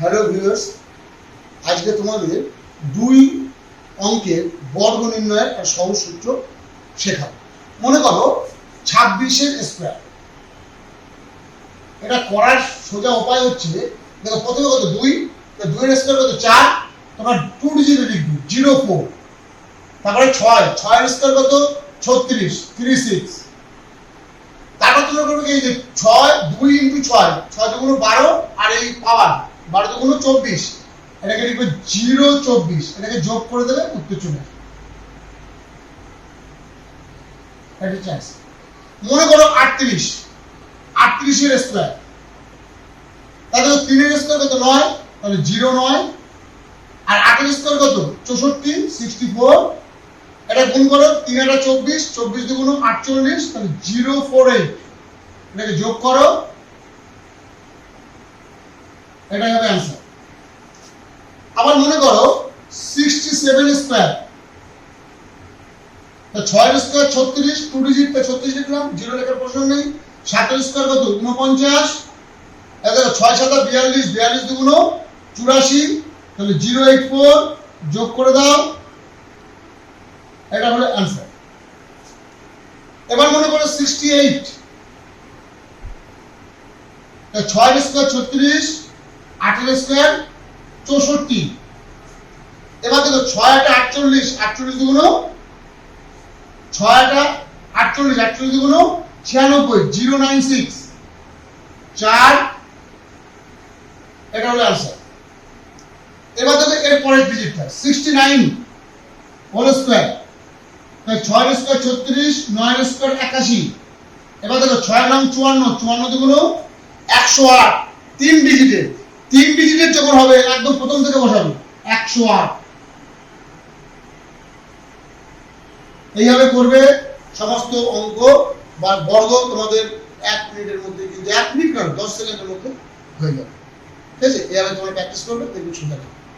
Hello viewers আজকে তোমাদের দুই অঙ্কের বর্গ নির্ণয়ের একটা সহজ সূত্র শেখাবো। মনে করো ছাব্বিশের স্কোয়ার এটা করার সোজা উপায় হচ্ছে, দেখো প্রথমে কত দুই দুইয়ের স্কোয়ার কত চার তোমার টু জিরো লিখবি জিরো ফোর তারপরে ছয়, ছয়ের স্কোয়ার কত ছত্রিশ থ্রি সিক্স তারপর তুমি করবে এই যে ছয়, দুই ইন্টু ছয় ছয় দুগুণ বারো, আর এই পাওয়ার। বারো দুগুণ চব্বিশ। এটাকে লিখবে জিরো চব্বিশ। এটাকে যোগ করে দেবে উত্তর চলে মনে করো আটত্রিশ। আটত্রিশের স্কোয়ার তাহলে তিনের স্কোয়ার কত? নয়। তাহলে জিরো নয়। আর আটের স্কোয়ার কত? চৌষট্টি সিক্সটি ফোর এটা গুণ করো তিন একটা চব্বিশ চব্বিশ দুগুণ আটচল্লিশ, তাহলে জিরো ফোর এইট এটাকে যোগ করো। এটা হবে অ্যান্সার আবার মনে করো সিক্সটি সেভেন স্কোয়ার ছয়ের স্কোয়ার ছত্রিশ টু ডিজিট ছত্রিশ লিখলাম জিরো লেখার প্রশ্ন নেই। সাতের স্কোয়ার কত? উনপঞ্চাশ এ দেখো ছয় সাতা বিয়াল্লিশ বিয়াল্লিশ দুগুণ চুরাশি, তাহলে জিরো এইট ফোর যোগ করে দাও। এটা হলো অ্যান্সার এবার মনে করো সিক্সটি এইট ছয়ের স্কোয়ার ছত্রিশ আটের স্কোয়ার চৌষট্টি। এবার দেখো ছয় আটা আটচল্লিশ আটচল্লিশ দুগুণ ছয় আটা আটচল্লিশ আটচল্লিশ দুগুণ ছিয়ানব্বই, জিরো নাইন সিক্স। চার, এটা হলো অ্যান্সার এবার দেখো এর পরের ডিজিটটা সিক্সটি নাইন হোল স্কোয়ার ছয়ের স্কোয়ার ছত্রিশ, নয়ের স্কোয়ার একাশি। এবার দেখো ছয় নাম চুয়ান্ন চুয়ান্ন দুগুণ একশো আট। তিন ডিজিটের তিন ডিজিটের যখন হবে, একদম প্রথম থেকে বসাবে। একশো আট। এইভাবে করবে সমস্ত অঙ্ক বা বর্গ তোমাদের এক মিনিটের মধ্যে কিন্তু এক মিনিট নয়, দশ সেকেন্ডের মধ্যে হয়ে যাবে। ঠিক আছে? এইভাবে তোমরা প্র্যাকটিস করবে, দেখবে সুন্দর।